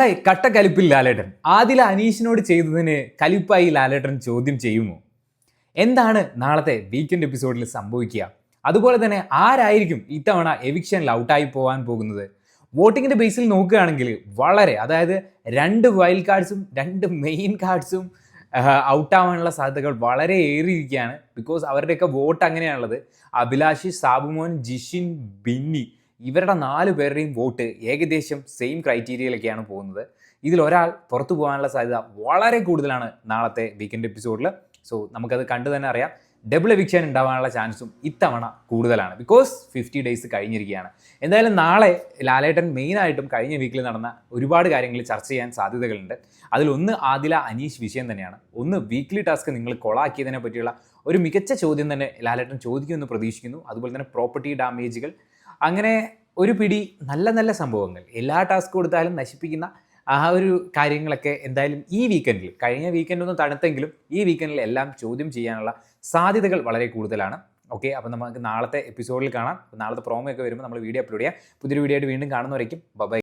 നാളെ കട്ടക്കലിപ്പിൽ ലാലേട്ടൻ. ആദില അനീഷിനോട് ചെയ്തതിന് കലിപ്പായി ലാലേട്ടൻ ചോദ്യം ചെയ്യുമോ? എന്താണ് നാളത്തെ വീക്കെൻഡ് എപ്പിസോഡിൽ സംഭവിക്കുക? അതുപോലെ തന്നെ ആരായിരിക്കും ഇത്തവണ എവിക്ഷനിൽ ഔട്ടായി പോകാൻ പോകുന്നത്? വോട്ടിങ്ങിന്റെ ബേസിൽ നോക്കുകയാണെങ്കിൽ വളരെ അതായത് രണ്ട് വൈൽഡ് കാർഡ്സും രണ്ട് മെയിൻ കാർഡ്സും ഔട്ടാവാനുള്ള സാധ്യതകൾ വളരെ ഏറിയിരിക്കുകയാണ്. ബിക്കോസ് അവരുടെയൊക്കെ വോട്ട് അങ്ങനെയാണുള്ളത്. അഭിലാഷ് സാബുമോൻ ജിഷിൻ ബിന്നി ഇവരുടെ നാല് പേരുടെയും വോട്ട് ഏകദേശം സെയിം ക്രൈറ്റീരിയയിലൊക്കെയാണ് പോകുന്നത്. ഇതിൽ ഒരാൾ പുറത്തു പോകാനുള്ള സാധ്യത വളരെ കൂടുതലാണ് നാളത്തെ വീക്കെൻഡ് എപ്പിസോഡിൽ സോ നമുക്കത് കണ്ടു തന്നെ അറിയാം. ഡബിൾ എവിക്ഷൻ ഉണ്ടാവാനുള്ള ചാൻസും ഇത്തവണ കൂടുതലാണ്. ബിക്കോസ് ഫിഫ്റ്റി ഡേയ്സ് കഴിഞ്ഞിരിക്കുകയാണ്. എന്തായാലും നാളെ ലാലേട്ടൻ മെയിനായിട്ടും കഴിഞ്ഞ വീക്കിൽ നടന്ന ഒരുപാട് കാര്യങ്ങൾ ചർച്ച ചെയ്യാൻ സാധ്യതകളുണ്ട്. അതിലൊന്ന് ആദില അനീഷ് വിഷയം തന്നെയാണ്. ഒന്ന് വീക്ക്ലി ടാസ്ക് നിങ്ങൾ കൊളാക്കിയതിനെ പറ്റിയുള്ള ഒരു മികച്ച ചോദ്യം തന്നെ ലാലേട്ടൻ ചോദിക്കുമെന്ന് പ്രതീക്ഷിക്കുന്നു. അതുപോലെ തന്നെ പ്രോപ്പർട്ടി ഡാമേജുകൾ അങ്ങനെ ഒരു പിടി നല്ല നല്ല സംഭവങ്ങൾ. എല്ലാ ടാസ്ക് കൊടുത്താലും നശിപ്പിക്കുന്ന ആ ഒരു കാര്യങ്ങളൊക്കെ എന്തായാലും ഈ വീക്കെൻഡിൽ കഴിഞ്ഞ വീക്കെൻഡ് ഒന്നും തണുത്തെങ്കിലും ഈ വീക്കെൻഡിൽ എല്ലാം ചോദ്യം ചെയ്യാനുള്ള സാധ്യതകൾ വളരെ കൂടുതലാണ്. ഓക്കെ അപ്പോൾ നമുക്ക് നാളത്തെ എപ്പിസോഡിൽ കാണാം. നാളത്തെ പ്രോമോ ഒക്കെ വരുമ്പോൾ നമ്മൾ വീഡിയോ അപ്ലോഡ് ചെയ്യാം. പുതിയൊരു വീഡിയോ ആയിട്ട് വീണ്ടും കാണുന്നവരേക്കും. ബൈ